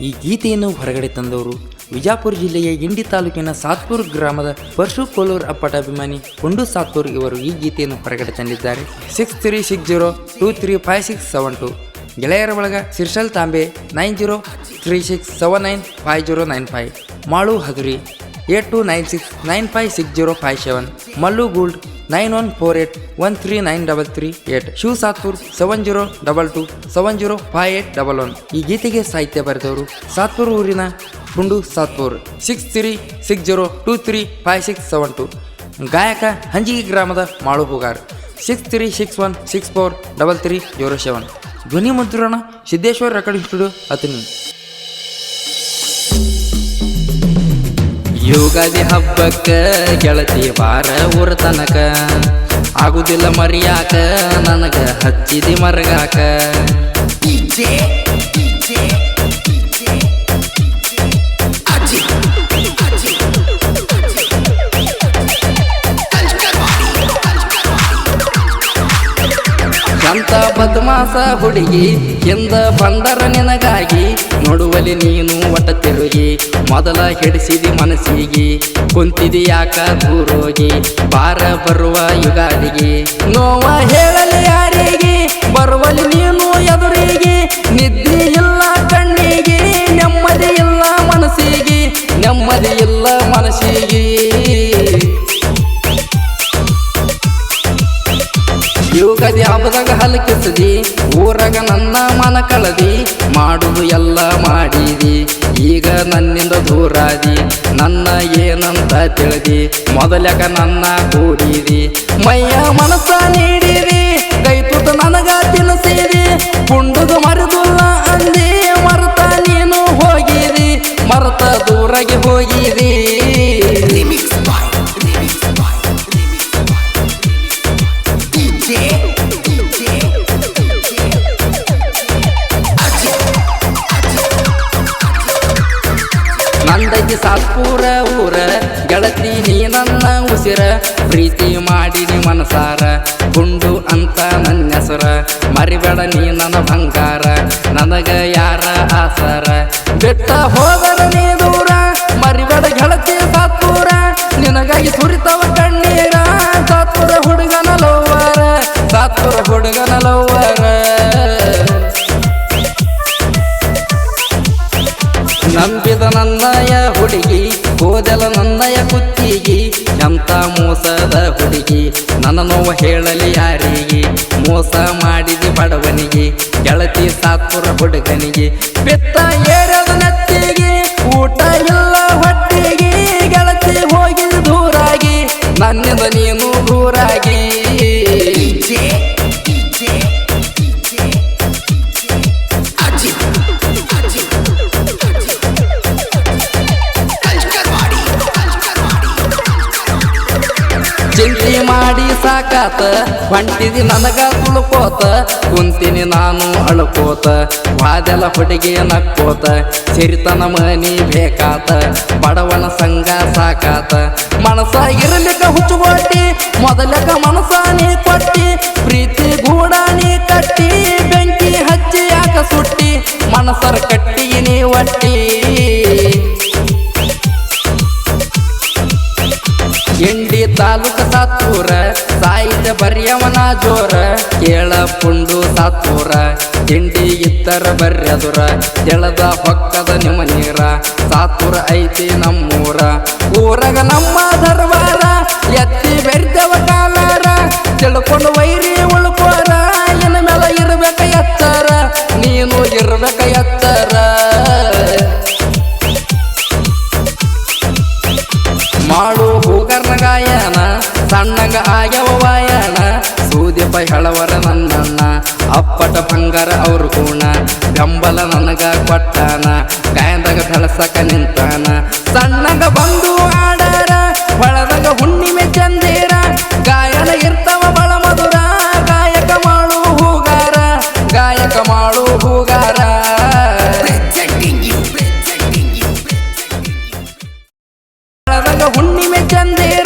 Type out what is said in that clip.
ಈ ಗೀತೆಯನ್ನು ಹೊರಗಡೆ ತಂದವರು ವಿಜಾಪುರ ಜಿಲ್ಲೆಯ ಇಂಡಿ ತಾಲೂಕಿನ ಸಾತ್ಪುರ್ ಗ್ರಾಮದ ಪರಶು ಕೋಲೂರ್ ಅಪ್ಪಟ ಅಭಿಮಾನಿ ಕುಂಡು ಸಾತ್ಪುರ್ ಇವರು ಈ ಗೀತೆಯನ್ನು ಹೊರಗಡೆ ತಂದಿದ್ದಾರೆ. Six three six zero two three five six seven two ಗೆಳೆಯರ ಬಳಗ Sirshal Tambe nine zero three six seven nine five zero nine five Malu Haduri eight two nine six nine five six zero five seven. Mallu Gold nine one four eight one three nine double three. Eight Shiv Satpur seven zero double two seven zero five eight double one. ಈ ಗೀತೆಗೆ ಸಾಹಿತ್ಯ ಬರೆದವರು ಸಾತ್ಪುರ್ ಊರಿನ Gundu Satpur. Six three six zero two three five six seven two. ಗಾಯಕ ಹಂಜಿಗಿ ಗ್ರಾಮದ Malu Hugar six three six one six four double three zero seven. ಧ್ವನಿ ಮುದ್ರಣ Siddeshwar recording studio Athani Ugadi ಹಬ್ಬಕ್ಕ ಗೆಳತಿ ಬಾರ ಊರ ತನಕ. ಆಗುದಿಲ್ಲ ಮರಿಯಾಕ ನನಗ ಹಚ್ಚಿದಿ ಮರಗಾಕ. ಅಂತ ಬದ್ಮಾಸ ಹುಡುಗಿ ಎಂದ ಬಂದರ ನಿನಗಾಗಿ ನೋಡುವಲ್ಲಿ ನೀನು ಒಟ್ಟ ತಿರುಗಿ ಮೊದಲ ಹಿಡಿಸಿದಿ ಮನಸ್ಸಿಗೆ. ಕುಂತಿದಿ ಯಾಕ ದೂರೋಗಿ ಬಾರ ಬರುವ ಯುಗಾದಿಗೆ. ನೋವ ಹೇಳಲಿ ಯಾರಿಗೆ? ಬರುವಲಿ ನೀನು ಎದುರಿಗೆ. ನಿದ್ದೆ ಇಲ್ಲ ಕಣ್ಣಿಗೆ. ನೆಮ್ಮದಿ ಇಲ್ಲ ಮನಸ್ಸಿಗೆ. ನೆಮ್ಮದಿ ಇಲ್ಲ ಮನಸ್ಸಿಗೆ. ಯುಗದಿ ಹಬ್ಬದಾಗ ಹಲಕಿಸದಿ. ಊರಾಗ ನನ್ನ ಮನ ಕಳದಿ. ಮಾಡುದು ಎಲ್ಲ ಮಾಡಿದಿ. ನನ್ನಿಂದ ದೂರಾದಿ ನನ್ನ ಏನಂತ ತಿಳಿದಿ ಮೊದಲಕ ನನ್ನ ಕೂಡಿದಿ. ಮೈಯ ಮನಸ್ಸ ನಂದೈತಿ ಸಾತ್ಪೂರ ಊರ. ಗೆಳತಿ ನೀ ನನ್ನ ಉಸಿರ. ಪ್ರೀತಿ ಮಾಡಿದಿ ಮನಸಾರ. ಗುಂಡು ಅಂತ ನನ್ನ ಹೆಸರ. ಮರಿಬೇಡ ನೀ ನನ್ನ ಬಂಗಾರ. ನನಗ ಯಾರ ಆಸರ? ಬೆಟ್ಟ ಹೋದರ ಹುಡುಗಿ ಓದಲ ನನ್ನಯ ಕುತ್ತಿಗಿ, ಎಂತ ಮೋಸದ ಹುಡುಗಿ, ನನ್ನ ನೋವು ಹೇಳಲಿ ಯಾರಿಗೆ? ಮೋಸ ಮಾಡಿದಿ ಬಡವನಿಗೆ, ಗೆಳತಿ ಸಾತ್ಪುರ ಹುಡುಗನಿಗೆ, ಬೆತ್ತ ಏರದ ಚಿಂತೆ ಮಾಡಿ ಸಾಕಾತ, ಹೊಂಟಿದಿ ನನಗ ಉಳ್ಕೋತ, ಕುಂತೀನಿ ನಾನು ಅಳ್ಕೋತ, ವಾದೆಲ್ಲ ಹುಡುಗಿ ನಕ್ಕೋತ, ಸಿರಿತನ ಮನಿ ಬೇಕಾತ, ಬಡವನ ಸಂಗ ಸಾಕಾತ. ಮನಸ ಇರಲಿಕ್ಕ ಹುಚ್ಚುಗೊಟ್ಟಿ ಮೊದಲಕ ಮನಸ ಕೊಟ್ಟಿ, ಪ್ರೀತಿ ಗೂಡಾನಿ ಕಟ್ಟಿ, ಬೆಂಕಿ ಹಚ್ಚಿ ಯಾಕ ಸುಟ್ಟಿ ಮನಸರ ಎಂಡಿ ತಾಲೂಕ ಸಾತ್ತೂರ, ಸಾಹಿತ್ಯ ಬರ್ಯವನ ಜೋರ, ಕೇಳ ಪುಂಡು ಸಾತ್ತೂರ, ತಿಂಡಿ ಇತ್ತರ ಬರ್ಯದುರ ಎಳದ ಹೊಕ್ಕದ ನಿಮ್ಮ ನೀರ, ಸಾತ್ತೂರ ಐತಿ ನಮ್ಮೂರ. ಊರಗ ನಮ್ಮ ದರ್ಬಾರ ನನ್ನಗ ಆಗ್ಯವ ವಾಯನ. ಸೂದ್ಯಪ್ಪ ಹೆಳವರ ನನ್ನಣ್ಣ ಅಪ್ಪಟ ಬಂಗಾರ ಅವ್ರ ಗುಣ ಬೆಂಬಲ ನನಗ ಕೊಟ್ಟಾನ. ಗಾಯದಾಗ ಬೆಳಸಕ ನಿಂತಾನ. ಸಣ್ಣಗ ಬಂದು ಆಡಾರ ಬಳದಾಗ ಹುಣ್ಣಿಮೆ ಚಂದೇರ. ಗಾಯನ ಇರ್ತವ ಬಳ ಮಧುರ. ಗಾಯಕ ಮಾಡು ಹೂಗಾರ. ಗಾಯಕ ಮಾಡು ಹೂಗಾರ. ಹುಣ್ಣಿಮೆ ಚಂದೇರ.